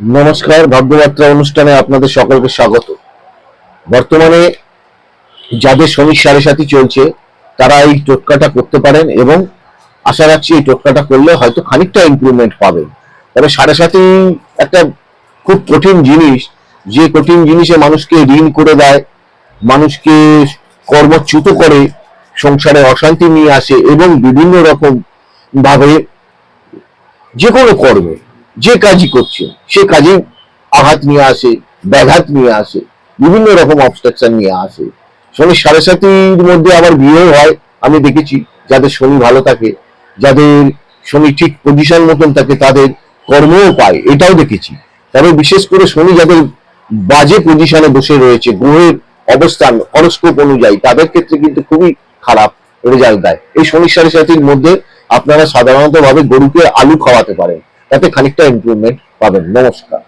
নমস্কার, ভাগ্যযাত্রা অনুষ্ঠানে আপনাদের সকলকে স্বাগত। বর্তমানে যাদের শনি সাড়ে সাথী চলছে, তারা এই টোটকাটা করতে পারেন এবং আশা রাখছি এই টোটকাটা করলে হয়তো খানিকটা ইমপ্রুভমেন্ট পাবেন। তবে সাড়ে সাথী একটা খুব কঠিন জিনিস, যে কঠিন জিনিসে মানুষকে ঋণ করে দেয়, মানুষকে কর্মচ্যুত করে, সংসারে অশান্তি নিয়ে আসে এবং বিভিন্ন রকম ভাবে যে কোনো কর্মে যে কাজই করছে, সে কাজে আঘাত নিয়ে আসে, ব্যাঘাত নিয়ে আসে, বিভিন্ন রকম অবস্ট্রাকচার নিয়ে আসে। শনি সাড়ে সাতির মধ্যে আবার বিয়েও হয়, আমি দেখেছি, যাদের শনি ভালো থাকে, যাদের শনি ঠিক পজিশন মতন থাকে, তাদের কর্মও পায়, এটাও দেখেছি। তবে বিশেষ করে শনি যাদের বাজে পজিশনে বসে রয়েছে, গ্রহের অবস্থান হরস্কোপ অনুযায়ী, তাদের ক্ষেত্রে কিন্তু খুবই খারাপ রেজাল্ট দেয়। এই শনি সাড়ে সাতির মধ্যে আপনারা সাধারণত ভাবে গরুকে আলু খাওয়াতে পারেন। তাতে খানিকটা ইমপ্রুভমেন্ট পাবেন। নমস্কার।